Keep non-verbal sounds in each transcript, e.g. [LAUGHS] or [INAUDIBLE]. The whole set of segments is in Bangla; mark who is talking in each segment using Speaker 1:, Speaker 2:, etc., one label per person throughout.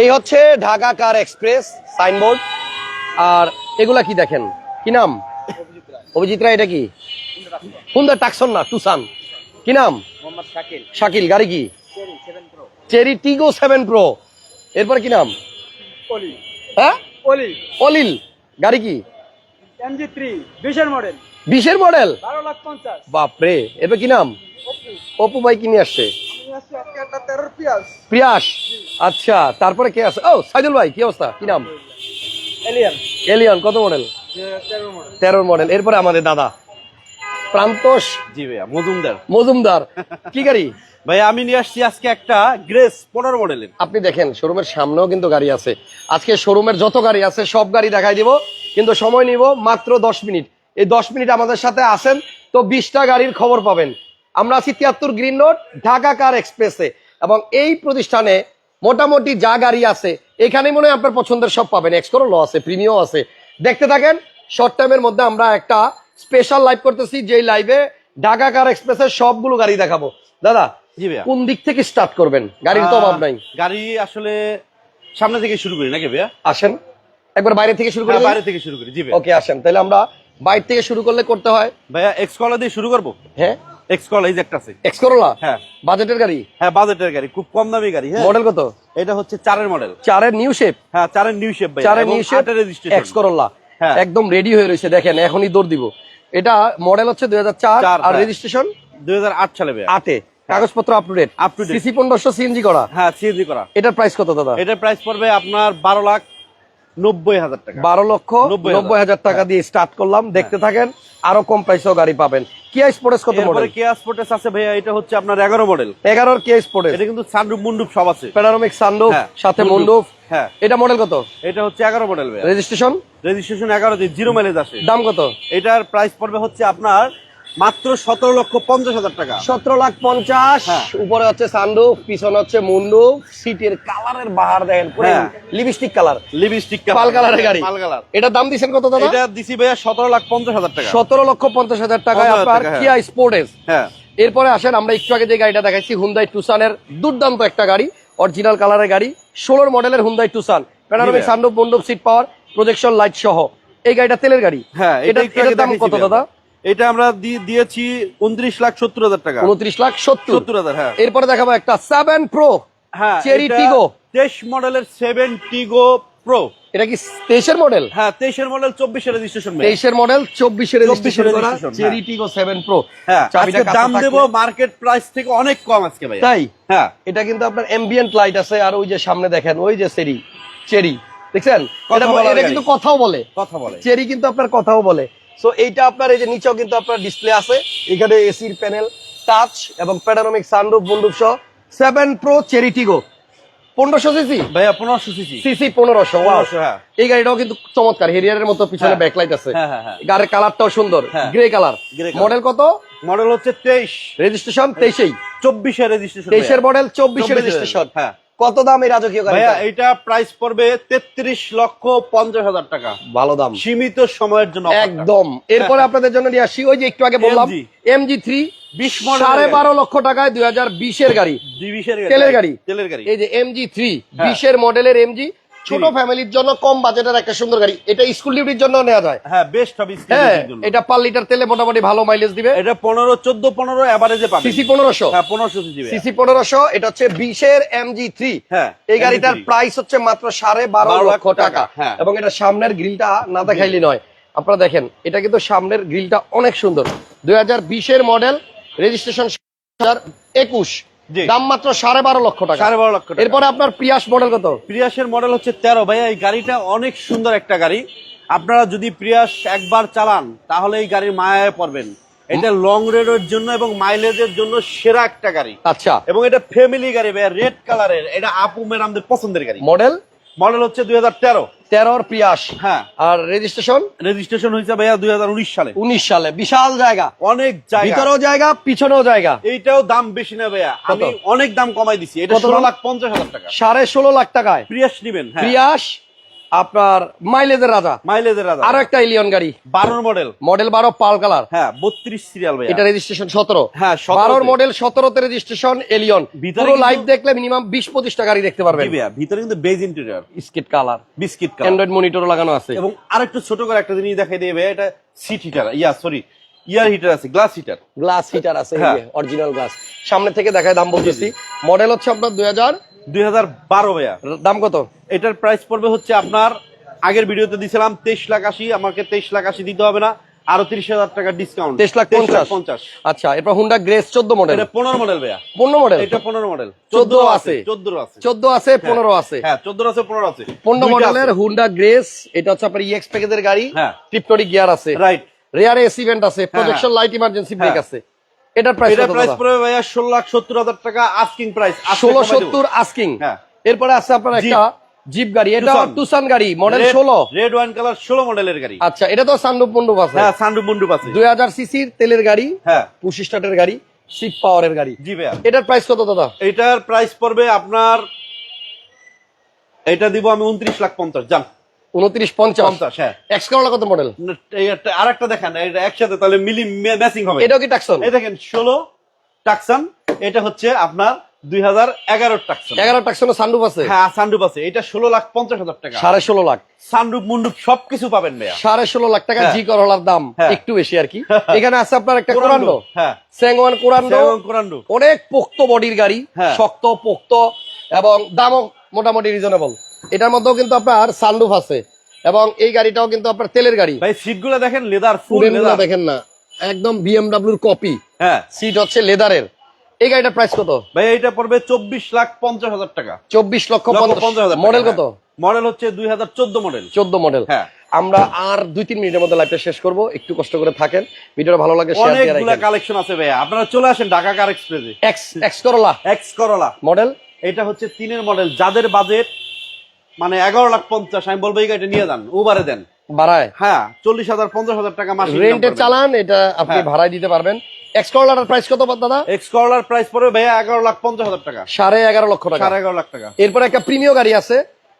Speaker 1: এই হচ্ছে ঢাকা কার এক্সপ্রেস সাইনবোর্ড। আর এগুলা কি দেখেন? কি নাম? অভিজিৎ রায় এটা কি? হুন্দা টাকসন না টুসান কি নাম?
Speaker 2: শাকিল।
Speaker 1: গাড়ি কি?
Speaker 2: চেরি
Speaker 1: টিগো সেভেন প্রো এরপর কি নাম? হ্যাঁ? অলিল। গাড়ি কি?
Speaker 2: বিশের মডেল
Speaker 1: বাপরে এরপর কি নাম? অপু ভাই কিনে আসছি। প্রিয়াস আচ্ছা তারপরে কে আছে? ও সাইদুল ভাই কি অবস্থা? কি নাম?
Speaker 2: এলিয়ান।
Speaker 1: এলিয়ন কত মডেল
Speaker 2: তেরো মডেল
Speaker 1: এরপরে আমাদের দাদা। প্রান্তোষ?
Speaker 3: জি ভাইয়া মজুমদার।
Speaker 1: মজুমদার। কি গাড়ি? [LAUGHS]
Speaker 3: ভাইয়া আমি নিয়ে আসছি আজকে একটা গ্রেস পনেরো মডেলের
Speaker 1: আপনি দেখেন শোরুমের সামনেও কিন্তু গাড়ি আছে। আজকে শোরুমের যত গাড়ি আছে সব গাড়ি দেখাই দিব। কিন্তু সময় নিব মাত্র দশ মিনিট। এই দশ মিনিট আমাদের সাথে আসেন তো বিশটা গাড়ির খবর পাবেন। আমরা আছি তিয়াত্তর গ্রিন রোড ঢাকা কার এক্সপ্রেসে। এবং এই প্রতিষ্ঠানে মোটামুটি যা গাড়ি আছে এখানে মনে হয় আপনার পছন্দের সব পাবেন। এক্সকোরও ল আছে প্রিমিয়াম আছে। দেখতে থাকেন শর্ট টাইমের মধ্যে আমরা একটা স্পেশাল লাইভ করতেছি যেই লাইভে ঢাকা কার এক্সপ্রেসের সবগুলো গাড়ি দেখাবো। দাদা কোন দিক থেকে স্টার্ট করবেন? গাড়ির তো অভাব নাই।
Speaker 3: গাড়ি আসলে সামনে থেকে শুরু করি নাকি ভাইয়া?
Speaker 1: আসেন। একবার বাইরে থেকে শুরু করে।
Speaker 3: হ্যাঁ, বাইরে থেকে শুরু করি। জি
Speaker 1: ওকে আসেন। তাহলে আমরা বাইরে থেকে শুরু করলে করতে হয়।
Speaker 3: ভাইয়া এক্স কলা দিয়ে শুরু করব?
Speaker 1: হ্যাঁ।
Speaker 3: এক্স এই যে একটা আছে।
Speaker 1: এক্স
Speaker 3: হ্যাঁ।
Speaker 1: বাজেটের গাড়ি?
Speaker 3: হ্যাঁ বাজেটের গাড়ি খুব কম দামি গাড়ি হ্যাঁ।
Speaker 1: মডেল কত?
Speaker 3: এটা হচ্ছে চারের মডেল
Speaker 1: চারের নিউ শেপ
Speaker 3: হ্যাঁ চারের নিউ শেপ ভাই
Speaker 1: চারের নিউ শেপ
Speaker 3: রেজিস্ট্রেশন
Speaker 1: এক্স
Speaker 3: হ্যাঁ।
Speaker 1: একদম রেডি হয়ে রয়েছে দেখেন এখনই দৌড় দিব। এটা মডেল হচ্ছে দুই হাজার চার
Speaker 3: চার,
Speaker 1: আর। রেজিস্ট্রেশন
Speaker 3: দুই হাজার আট সালে ভাইয়া।
Speaker 1: আটে। কাগজপত্র up to date
Speaker 3: Up to date।
Speaker 1: CC CNG করা।
Speaker 3: হ্যাঁ সিএনজি করা।
Speaker 1: এটার প্রাইস কত দাদা?
Speaker 3: এটার প্রাইস পড়বে আপনার বারো লাখ নব্বই হাজার টাকা।
Speaker 1: বারো লক্ষ
Speaker 3: নব্বই হাজার।
Speaker 1: টাকা দিয়ে স্টার্ট করলাম। দেখতে থাকেন আরও কম প্রাইসেও গাড়ি পাবেন। কিয়া স্পোর্টস কত মডেল
Speaker 3: কেয়া স্পোর্টেস আছে ভাইয়া এটা হচ্ছে আপনার এগারো মডেল
Speaker 1: এগারোর কিয়া স্পোর্টস
Speaker 3: এটা কিন্তু সানরুফ মুন্ডুপ সব আছে।
Speaker 1: প্যানারোমিক সানরুফ
Speaker 3: হ্যাঁ,
Speaker 1: সাথে
Speaker 3: মুন্ডুপ।
Speaker 1: মন্ডুপ
Speaker 3: হ্যাঁ।
Speaker 1: এটা মডেল কত?
Speaker 3: এটা হচ্ছে এগারো মডেল ভাইয়া।
Speaker 1: রেজিস্ট্রেশন
Speaker 3: রেজিস্ট্রেশন মাইলেজ আসে।
Speaker 1: দাম কত?
Speaker 3: এটার প্রাইস পড়বে হচ্ছে আপনার মাত্র সতেরো লক্ষ পঞ্চাশ হাজার টাকা।
Speaker 1: সতেরো লাখ পঞ্চাশ।
Speaker 3: হ্যাঁ।
Speaker 1: উপরে হচ্ছে সানরুফ পিছনে হচ্ছে মুন্ডুপ সিটের কালারের বাহার দেখেন। লিপস্টিক কালার
Speaker 3: লিপস্টিক
Speaker 1: পাল কালারের গাড়ি।
Speaker 3: Pearl colour.
Speaker 1: এটা দাম দিচ্ছেন কত দাদা?
Speaker 3: এটা দিছি ভাইয়া সতেরো লাখ পঞ্চাশ হাজার টাকা।
Speaker 1: সতেরো লক্ষ পঞ্চাশ হাজার টাকায়
Speaker 3: 50,000
Speaker 1: আপনার। কিয়া স্পোর্টেস
Speaker 3: হ্যাঁ।
Speaker 1: এরপরে আসেন আমরা একটু আগে যে গাড়িটা দেখাইছি হুন্দাই টুসানের দুর্দান্ত একটা গাড়ি অরিজিনাল কালারের গাড়ি ষোলোর মডেলের হুন্দাই টুসান প্যানারোমিক। সানরুফ মন্ডপ সিট পাওয়ার প্রজেকশন লাইট সহ। এই গাড়িটা তেলের গাড়ি।
Speaker 3: হ্যাঁ
Speaker 1: এটা
Speaker 3: এটা
Speaker 1: এটার দাম কত দাদা?
Speaker 3: এটা আমরা দিয়েছি উনত্রিশ লাখ সত্তর হাজার টাকা।
Speaker 1: উনত্রিশ লাখ সত্তর।
Speaker 3: সত্তর হাজার হ্যাঁ।
Speaker 1: এরপরে দেখাবো একটা সেভেন প্রো
Speaker 3: হ্যাঁ এটা
Speaker 1: Tiggo।
Speaker 3: তেইশ মডেলের সেভেন টিগো প্রো
Speaker 1: এটা কি তেইশের মডেল
Speaker 3: হ্যাঁ তেইশের মডেল চব্বিশের রেজিস্ট্রেশন
Speaker 1: তেইশের মডেল চব্বিশের registration Chery Tiggo seven pro
Speaker 3: হ্যাঁ আজকে দাম দেবো মার্কেট প্রাইস থেকে অনেক কম আজকে ভাই
Speaker 1: তাই?
Speaker 3: হ্যাঁ।
Speaker 1: এটা কিন্তু আপনার এমবিয়েন্ট লাইট আছে আর ওই যে সামনে দেখেন ওই যে সেরি চেরি দেখছেন? এটা-। কিন্তু কথাও বলে।
Speaker 3: কথা বলে।
Speaker 1: চেরি কিন্তু আপনার কথাও বলে। সো এইটা আপনার এই যে নিচেও কিন্তু আপনার ডিসপ্লে আছে। এখানে এসির প্যানেল টাচ এবং প্যানারোমিক সানরুফ বন্দুক সহ সেভেন প্রো চেরিটিগো পনেরোশো সিসি
Speaker 3: ভাইয়া পনেরোশো সিসি
Speaker 1: সিসি পনেরোশো
Speaker 3: হ্যাঁ।
Speaker 1: এই গাড়িটাও কিন্তু চমৎকার হেরিয়ারের মতো পিছনে। ব্যাকলাইট আছে।
Speaker 3: হ্যাঁ, হ্যাঁ।
Speaker 1: গাড়ির কালারটাও সুন্দর। গ্রে কালার মডেল কত?
Speaker 3: মডেল হচ্ছে তেইশ।
Speaker 1: রেজিস্ট্রেশন তেইশেই।
Speaker 3: চব্বিশের রেজিস্ট্রেশন
Speaker 1: তেইশের মডেল চব্বিশের
Speaker 3: 24
Speaker 1: রেজিস্ট্রেশন
Speaker 3: হ্যাঁ।
Speaker 1: কত দাম এই রাজকীয় গাড়ি
Speaker 3: এইটা প্রাইস পড়বে তেত্রিশ লক্ষ পঞ্চাশ হাজার টাকা।
Speaker 1: ভালো দাম।
Speaker 3: সীমিত সময়ের জন্য
Speaker 1: একদম। এরপরে আপনাদের জন্য নিয়ে আসি ওই যে একটু আগে বললাম এমজি থ্রি
Speaker 3: 20 model
Speaker 1: সাড়ে বারো লক্ষ টাকায় দুই হাজার বিশের গাড়ি। তেলের গাড়ি।
Speaker 3: তেলের গাড়ি।
Speaker 1: এই যে এমজি থ্রি
Speaker 3: হ্যাঁ।
Speaker 1: বিশের মডেলের এমজি ছোট ফ্যামিলির জন্য কম বাজেটের একটা সুন্দর গাড়ি। এটা স্কুল ডিউটির জন্য নেওয়া যায়।
Speaker 3: হ্যাঁ বেস্ট হবে
Speaker 1: হ্যাঁ এটা পার লিটার তেলে মোটামুটি ভালো মাইলেজ দিবে।
Speaker 3: এটা পনেরো চোদ্দ পনেরো এভারেজে পাবে
Speaker 1: সিসি পনেরোশো।
Speaker 3: হ্যাঁ পনেরোশো সিসি
Speaker 1: সিসি পনেরোশো এটা হচ্ছে বিশের এমজি থ্রি
Speaker 3: হ্যাঁ,
Speaker 1: এই গাড়িটার প্রাইস হচ্ছে মাত্র সাড়ে বারো
Speaker 3: 12
Speaker 1: লক্ষ
Speaker 3: লাখ টাকা, হ্যাঁ।
Speaker 1: এবং এটা সামনের গ্রিলটা না দেখাইলি নয়। আপনারা দেখেন এটা কিন্তু সামনের গ্রিলটা অনেক সুন্দর। দুই হাজার বিশের মডেল রেজিস্ট্রেশন একুশ।
Speaker 3: জি।
Speaker 1: দাম মাত্র সাড়ে বারো লক্ষ টাকা।
Speaker 3: সাড়ে বারো লক্ষ টাকা।
Speaker 1: এরপরে আপনার পিয়াস মডেল কত?
Speaker 3: প্রিয়াসের মডেল হচ্ছে তেরো। ভাইয়া এই গাড়িটা অনেক সুন্দর একটা গাড়ি। আপনারা যদি প্রিয়াস একবার চালান তাহলে এই গাড়ির মায়ায় পড়বেন। এটা লং রেডের জন্য এবং মাইলেজের জন্য সেরা একটা গাড়ি।
Speaker 1: আচ্ছা।
Speaker 3: এবং এটা ফ্যামিলি গাড়ি ভাইয়া রেড কালারের এটা আপু ম্যাডামদের পছন্দের গাড়ি।
Speaker 1: মডেল
Speaker 3: মডেল হচ্ছে দুই হাজার তেরো।
Speaker 1: তেরোর পিয়াস।
Speaker 3: হ্যাঁ।
Speaker 1: আর রেজিস্ট্রেশন
Speaker 3: রেজিস্ট্রেশন হয়েছে ভাইয়া দুই হাজার উনিশ সালে।
Speaker 1: উনিশ সালে। বিশাল জায়গা।
Speaker 3: অনেক জায়গা।
Speaker 1: ভিতরেও জায়গা পিছনেও জায়গা।
Speaker 3: এইটাও দাম বেশি না ভাইয়া। আমি অনেক দাম কমাই দিছি। এটা ষোলো লাখ পঞ্চাশ হাজার টাকা।
Speaker 1: সাড়ে ষোলো লাখ টাকায়।
Speaker 3: প্রিয়াস নিবেন
Speaker 1: প্রিয়াস আপনার মাইলেজের রাজা।
Speaker 3: মাইলেজের রাজা।
Speaker 1: আরও একটা এলিয়ন গাড়ি।
Speaker 3: বারোর মডেল
Speaker 1: মডেল বারো পাল কালার।
Speaker 3: হ্যাঁ বত্রিশ সিরিয়াল ভাই
Speaker 1: এটা রেজিস্ট্রেশন সতেরো।
Speaker 3: হ্যাঁ, 17
Speaker 1: বারোর
Speaker 3: তে।
Speaker 1: মডেল সতেরোতে রেজিস্ট্রেশন এলিয়ন
Speaker 3: ভিতরে
Speaker 1: পুরো লাইভ দেখলে মিনিমাম বিশ পঁচিশটা গাড়ি দেখতে পারবেন।
Speaker 3: ভিতরে কিন্তু beige interior
Speaker 1: skit colour
Speaker 3: biscuit colour
Speaker 1: Android monitor লাগানো আছে।
Speaker 3: এবং আরেকটু ছোট করে একটা জিনিস দেখাই দিয়ে ভাই এটা seat heater yeah sorry air heater আছে গ্লাস হিটার
Speaker 1: গ্লাস হিটার আছে
Speaker 3: হ্যাঁ।
Speaker 1: অরিজিনাল গ্লাস সামনে থেকে দেখায় দাম বলতেছি। মডেল হচ্ছে আপনার দুই হাজার
Speaker 3: দুই হাজার বারো ভাইয়া।
Speaker 1: দাম কত?
Speaker 3: এটার প্রাইস পড়বে হচ্ছে আপনার আগের ভিডিওতে দিছিলাম তেইশ লাখ আশি আমাকে তেইশ লাখ আশি দিতে হবে না আরও তিরিশ হাজার টাকা ডিসকাউন্ট
Speaker 1: 23 লাখ পঞ্চাশ। আচ্ছা এরপর হুন্ডা গ্রেস চোদ্দ মডেল
Speaker 3: এটা পনেরো মডেল ভাইয়া।
Speaker 1: পনেরো মডেল
Speaker 3: এটা পনেরো মডেল
Speaker 1: 14 আছে।
Speaker 3: চোদ্দ আছে।
Speaker 1: চোদ্দ আছে পনেরো আছে।
Speaker 3: হ্যাঁ চোদ্দ আছে পনেরো আছে।
Speaker 1: পনেরো মডেলের। হুন্ডা গ্রেস এটা হচ্ছে আপনার ইএক্স প্যাকেজের গাড়ি।
Speaker 3: হ্যাঁ।
Speaker 1: টিপটরি গিয়ার আছে।
Speaker 3: রাইট
Speaker 1: রেয়ার এসি ভেন্ট আছে প্রজেকশন লাইট ইমার্জেন্সি ব্রেক
Speaker 3: হ্যাঁ।
Speaker 1: আছে। এটার প্রাইস
Speaker 3: প্রাইস পড়বে ভাইয়া ষোলো লাখ সত্তর হাজার টাকা আস্কিং প্রাইস
Speaker 1: ষোলো সত্তর আস্কিং
Speaker 3: হ্যাঁ।
Speaker 1: এরপরে আছে আপনার একটা জিপ গাড়ি এটা টুসান গাড়ি মডেল
Speaker 3: রেড ওয়াইন কালার ষোলো মডেলের গাড়ি।
Speaker 1: আচ্ছা এটা তো মন্ডপ আছে।
Speaker 3: হ্যাঁ সানরুফ মন্ডুপ আছে।
Speaker 1: দুই হাজার সিসির তেলের গাড়ি
Speaker 3: হ্যাঁ।
Speaker 1: স্টার্টের গাড়ি পাওয়ারের গাড়ি।
Speaker 3: জি ভাইয়া।
Speaker 1: এটার প্রাইস কত দাদা?
Speaker 3: এটার প্রাইস পড়বে আপনার এটা দিব আমি উনত্রিশ লাখ পঞ্চাশ জান
Speaker 1: উনত্রিশ পঞ্চাশ।
Speaker 3: পঞ্চাশ হ্যাঁ।
Speaker 1: এক্স করলা কত মডেল
Speaker 3: আর একটা দেখান এটা একসাথে তাহলে মিলি ম্যাচিং হবে।
Speaker 1: এটাও কি টাকসন
Speaker 3: এই দেখেন ষোলো টাকসান এটা হচ্ছে আপনার দুই হাজার এগারো টাকসান
Speaker 1: এগারো সানরুপ আছে।
Speaker 3: হ্যাঁ আছে। এটা ষোলো লাখ পঞ্চাশ হাজার টাকা।
Speaker 1: সাড়ে ষোলো লাখ।
Speaker 3: সানরুফ মুন্ডুপ সবকিছু পাবেন ভাইয়া।
Speaker 1: সাড়ে ষোলো লাখ টাকা
Speaker 3: হ্যাঁ।
Speaker 1: জি করলার দাম
Speaker 3: হ্যাঁ।
Speaker 1: একটু বেশি আর কি। এখানে আছে আপনার একটা
Speaker 3: কোরান্ডো
Speaker 1: কোরান্ডো
Speaker 3: হ্যাঁ।
Speaker 1: স্যাংওয়ান কোরান্ডো অনেক পোক্ত বডির গাড়ি
Speaker 3: হ্যাঁ।
Speaker 1: শক্ত পোক্ত এবং দামও মোটামুটি রিজনেবল এটার মধ্যেও কিন্তু আপনার সানরুফ আছে এবং এই গাড়িটাও কিন্তু আপনার তেলের গাড়ি।
Speaker 3: ভাই সিটগুলো দেখেন লেদার ফুল লেদার
Speaker 1: দেখেন না। একদম বিএমডাব্লিউর কপি
Speaker 3: হ্যাঁ।
Speaker 1: সিট হচ্ছে লেদারের এই গাড়িটার প্রাইস কত?
Speaker 3: ভাই এটা পড়বে চব্বিশ লাখ পঞ্চাশ হাজার টাকা।
Speaker 1: চব্বিশ লক্ষ
Speaker 3: লক্ষ পঞ্চাশ। হাজার
Speaker 1: মডেল কত?
Speaker 3: মডেল হচ্ছে দুই হাজার চোদ্দ মডেল
Speaker 1: চোদ্দ মডেল
Speaker 3: হ্যাঁ।
Speaker 1: আমরা আর দুই তিন মিনিটের মধ্যে লাইভটা শেষ করব। একটু কষ্ট করে থাকেন। ভিডিওটা ভালো লাগে শেয়ার দিয়ে
Speaker 3: অনেকগুলা
Speaker 1: রাখেন।
Speaker 3: কালেকশন আছে ভাইয়া। আপনারা চলে আসেন ঢাকা কার এক্সপ্রেসে
Speaker 1: X X Corolla
Speaker 3: X Corolla
Speaker 1: model
Speaker 3: এটা হচ্ছে তিনের মডেল যাদের বাজেট মানে এগারো লাখ পঞ্চাশ আমি বলব এই গাড়িটা নিয়ে যান উবারে দেন।
Speaker 1: বাড়ায়
Speaker 3: হ্যাঁ চল্লিশ হাজার পঞ্চাশ হাজার টাকা মাসে
Speaker 1: রেন্টে চালান এটা আপনি
Speaker 3: হ্যাঁ।
Speaker 1: ভাড়ায় দিতে পারবেন। এক্স করলাটার প্রাইস কত দাদা?
Speaker 3: এক্স করলার প্রাইস পড়বে ভাইয়া এগারো লাখ পঞ্চাশ হাজার টাকা।
Speaker 1: সাড়ে এগারো লক্ষ টাকা।
Speaker 3: সাড়ে এগারো লাখ টাকা।
Speaker 1: এরপরে একটা প্রিমিয় গাড়ি আছে।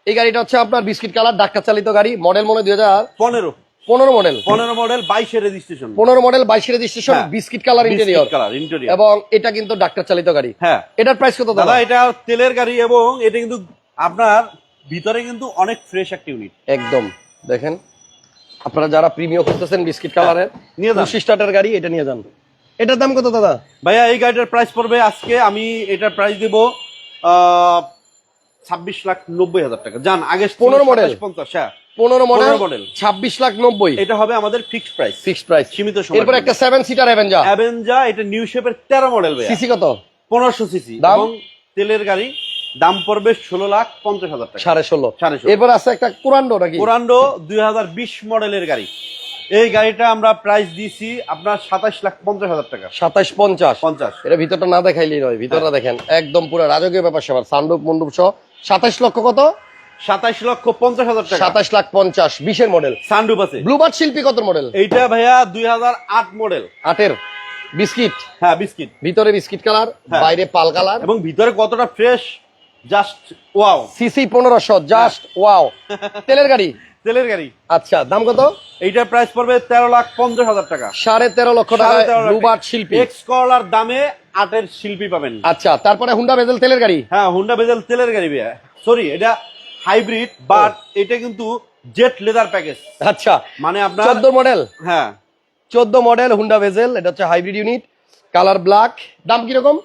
Speaker 1: এই গাড়িটা হচ্ছে আপনার বিস্কিট কালার ডাক্তার চালিত গাড়ি মডেল মনে দুই হাজার।
Speaker 3: পনেরো।
Speaker 1: পনেরো মডেল
Speaker 3: পনেরো মডেল বাইশে রেজিস্ট্রেশন
Speaker 1: পনেরো মডেল বাইশ registration. Biscuit colour interior
Speaker 3: colour interior
Speaker 1: এবং এটা কিন্তু ডাক্তার চালিত গাড়ি।
Speaker 3: হ্যাঁ।
Speaker 1: এটার প্রাইস কত
Speaker 3: দাদা?
Speaker 1: দাদা
Speaker 3: এটা তেলের গাড়ি এবং এটা কিন্তু আপনার ভিতরে কিন্তু অনেক ফ্রেশ একটা ইউনিট
Speaker 1: একদম। দেখেন আপনারা যারা প্রিমিয় করতেছেন বিস্কিট কালারের
Speaker 3: নিয়ে যান।
Speaker 1: পঁচিশ স্টার্টের গাড়ি এটা নিয়ে যান। এটার দাম কত দাদা?
Speaker 3: ভাইয়া এই গাড়িটার প্রাইস পড়বে আজকে আমি এটার প্রাইস দিব ছাব্বিশ লাখ নব্বই হাজার টাকা। যান আগে
Speaker 1: পনেরো মডেল
Speaker 3: পঞ্চাশ হ্যাঁ।
Speaker 1: পনেরো মডেল
Speaker 3: 15 model।
Speaker 1: ছাব্বিশ লাখ নব্বই।
Speaker 3: এটা হবে আমাদের ফিক্সড প্রাইস
Speaker 1: ফিক্সড প্রাইস
Speaker 3: সীমিত সময়
Speaker 1: এরপর একটা সেভেন সিটার অ্যাভেঞ্জা
Speaker 3: অ্যাভেঞ্জা এটা নিউ শেপের তেরো মডেল
Speaker 1: সিসি কত?
Speaker 3: পনেরোশো সিসি
Speaker 1: দাম?
Speaker 3: এবং তেলের গাড়ি দাম পড়বে ষোলো লাখ পঞ্চাশ হাজার টাকা।
Speaker 1: সাড়ে ষোলো।
Speaker 3: সাড়ে ষোলো।
Speaker 1: এরপর আছে একটা কুরান্ডো নাকি?
Speaker 3: কোরান্ডো দুই হাজার বিশ মডেলের গাড়ি। এই গাড়িটা আমরা প্রাইস দিয়েছি আপনার সাতাশ লাখ পঞ্চাশ হাজার টাকা।
Speaker 1: সাতাশ পঞ্চাশ।
Speaker 3: পঞ্চাশ।
Speaker 1: এটা ভিতরটা না দেখাইলেই নয় ভিতরটা দেখেন। একদম পুরো রাজকীয় ব্যাপার স্যাপার সান্ডুপ মন্ডুপ সহ। সাতাশ লক্ষ কত?
Speaker 3: সাতাশ লক্ষ পঞ্চাশ হাজার টাকা।
Speaker 1: সাতাশ লাখ পঞ্চাশ বিশের মডেল
Speaker 3: আছে।
Speaker 1: ব্লুবার্ড শিল্পী কত মডেল
Speaker 3: এইটা ভাইয়া দুই হাজার আট মডেল
Speaker 1: আটের। বিস্কিট?
Speaker 3: হ্যাঁ বিস্কিট।
Speaker 1: ভিতরে বিস্কিট কালার
Speaker 3: হ্যাঁ।
Speaker 1: বাইরে পাল কালার।
Speaker 3: এবং ভিতরে কতটা ফ্রেশ জাস্ট ওয়াও
Speaker 1: সিসি পনেরোশো জাস্ট ওয়াও তেলের গাড়ি? [LAUGHS]
Speaker 3: তেলের গাড়ি।
Speaker 1: আচ্ছা দাম কত?
Speaker 3: এইটার প্রাইস পড়বে তেরো লাখ পঞ্চাশ হাজার টাকা।
Speaker 1: সাড়ে তেরো লক্ষ টাকা ব্লুবার্ড শিল্পী।
Speaker 3: এক্স করলার দামে আটের শিল্পী পাবেন।
Speaker 1: আচ্ছা তারপরে হুন্ডা বেজেল তেলের গাড়ি?
Speaker 3: হ্যাঁ হুন্ডা বেজেল তেলের গাড়ি ভাইয়া। সরি এটা হাইব্রিড বাট এটা কিন্তু জেট লেদার প্যাকেজ
Speaker 1: আচ্ছা
Speaker 3: মানে আপনার
Speaker 1: চোদ্দ মডেল
Speaker 3: হ্যাঁ।
Speaker 1: চোদ্দ মডেল হুন্ডা বেজেল এটা হচ্ছে হাইব্রিড ইউনিট কালার ব্ল্যাক দাম কীরকম?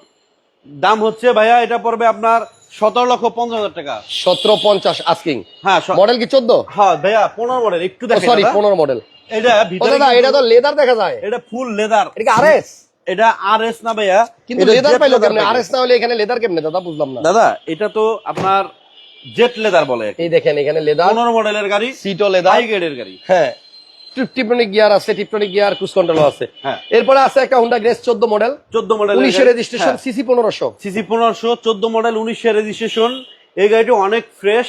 Speaker 3: দাম হচ্ছে ভাইয়া এটা পড়বে আপনার সতেরো লক্ষ পঞ্চাশ হাজার টাকা।
Speaker 1: সতেরো পঞ্চাশ আস্কিং
Speaker 3: হ্যাঁ
Speaker 1: মডেল কি চোদ্দ?
Speaker 3: হ্যাঁ ভাইয়া পনেরো মডেল একটু দেখেন
Speaker 1: সরি। পনেরো মডেল
Speaker 3: এটা
Speaker 1: এটা তো লেদার দেখা যায়।
Speaker 3: এটা ফুল লেদার
Speaker 1: এটা আরএস
Speaker 3: এটা আর এস না ভাইয়া।
Speaker 1: কিন্তু লেদার পাইলো কেমনে? আরএস না হলে এখানে লেদার কেমনে দাদা? বুঝলাম না।
Speaker 3: দাদা এটা তো আপনার জেট লেদার বলে
Speaker 1: এই দেখেন এখানে লেদার
Speaker 3: পনেরো মডেলের গাড়ি
Speaker 1: সিটও লেদার।
Speaker 3: হাই গ্রেডের গাড়ি।
Speaker 1: হ্যাঁ টিপটনিক গিয়ার আছে টিপটনিক গিয়ার ক্রুজ কন্ট্রোল আছে।
Speaker 3: হ্যাঁ।
Speaker 1: এরপরে আছে একটা হুন্ডা গ্রেস চোদ্দ মডেল
Speaker 3: চোদ্দ মডেল
Speaker 1: উনিশের রেজিস্ট্রেশন সিসি পনেরোশো।
Speaker 3: সিসি পনেরোশো চোদ্দ মডেল উনিশের রেজিস্ট্রেশন এই গাড়িটি অনেক ফ্রেশ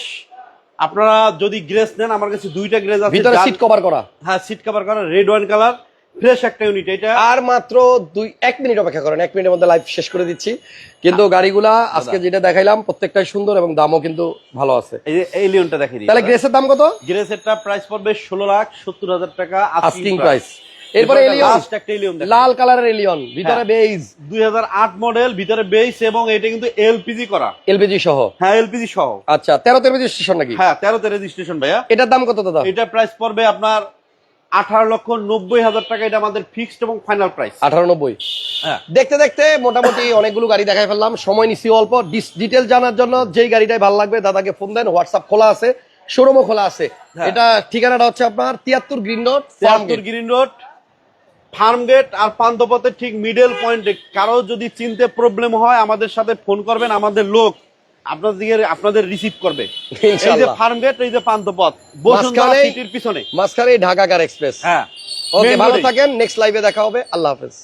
Speaker 3: আপনারা যদি গ্রেস নেন আমার কাছে দুইটা গ্রেস আছে
Speaker 1: ভিতরে সিট কভার করা।
Speaker 3: হ্যাঁ সিট কভার করা রেড ওয়াইন কালার ফ্রেশ একটা ইউনিট এটা।
Speaker 1: আর মাত্র দুই এক মিনিট অপেক্ষা করেন এক মিনিটের মধ্যে লাইভ শেষ করে দিচ্ছি। কিন্তু গাড়িগুলা আজকে যেটা দেখাইলাম প্রত্যেকটাই সুন্দর এবং দামও কিন্তু ভালো আছে।
Speaker 3: এই লিওনটা দেখে দিই।
Speaker 1: তাহলে গ্রেসের দাম কত?
Speaker 3: গ্রেসেরটা প্রাইস পড়বে ষোলো লাখ সত্তর হাজার টাকা
Speaker 1: আস্কিং প্রাইস এরপরে লাল কালারের এলিয়ন ভিতরে
Speaker 3: হ্যাঁ।
Speaker 1: বেজ
Speaker 3: দুই হাজার আট মডেল ভিতরে বেস এবং এটা কিন্তু এলপিজি করা।
Speaker 1: এলপিজি সহ?
Speaker 3: হ্যাঁ এলপিজি সহ।
Speaker 1: আচ্ছা তেরোতে রেজিস্ট্রেশন নাকি?
Speaker 3: হ্যাঁ তেরোতে রেজিস্ট্রেশন ভাইয়া।
Speaker 1: এটার দাম কত দাদা?
Speaker 3: এটা প্রাইস পড়বে আপনার আঠারো লক্ষ নব্বই হাজার টাকা এটা আমাদের ফিক্সড এবং ফাইনাল প্রাইস
Speaker 1: আঠারো নব্বই।
Speaker 3: হ্যাঁ।
Speaker 1: দেখতে দেখতে মোটামুটি অনেকগুলো গাড়ি দেখাই ফেললাম। সময় নিচ্ছি অল্প। ডিটেল জানার জন্য যেই গাড়িটাই ভালো লাগবে দাদাকে ফোন দেন হোয়াটসঅ্যাপ খোলা আছে শোরুমও খোলা আছে।
Speaker 3: হ্যাঁ।
Speaker 1: এটা ঠিকানাটা হচ্ছে আপনার তিয়াত্তর গ্রিন রোড
Speaker 3: তিয়াত্তর গ্রিন রোড ফার্ম গেট আর পান্তপথের ঠিক মিডল পয়েন্টে কারও যদি চিনতে প্রবলেম হয় আমাদের সাথে ফোন করবেন আমাদের লোক। আপনাদের আপনাদের রিসিভ করবে। এই যে
Speaker 1: ফার্মগেট
Speaker 3: ফার্ম গেট এই যে পান্তপথ বসুন্ধরা সিটির পিছনে।
Speaker 1: মাঝখানে ঢাকা কার এক্সপ্রেস
Speaker 3: হ্যাঁ।
Speaker 1: ওকে ভালো থাকেন নেক্সট লাইভে দেখা হবে। আল্লাহ হাফেজ।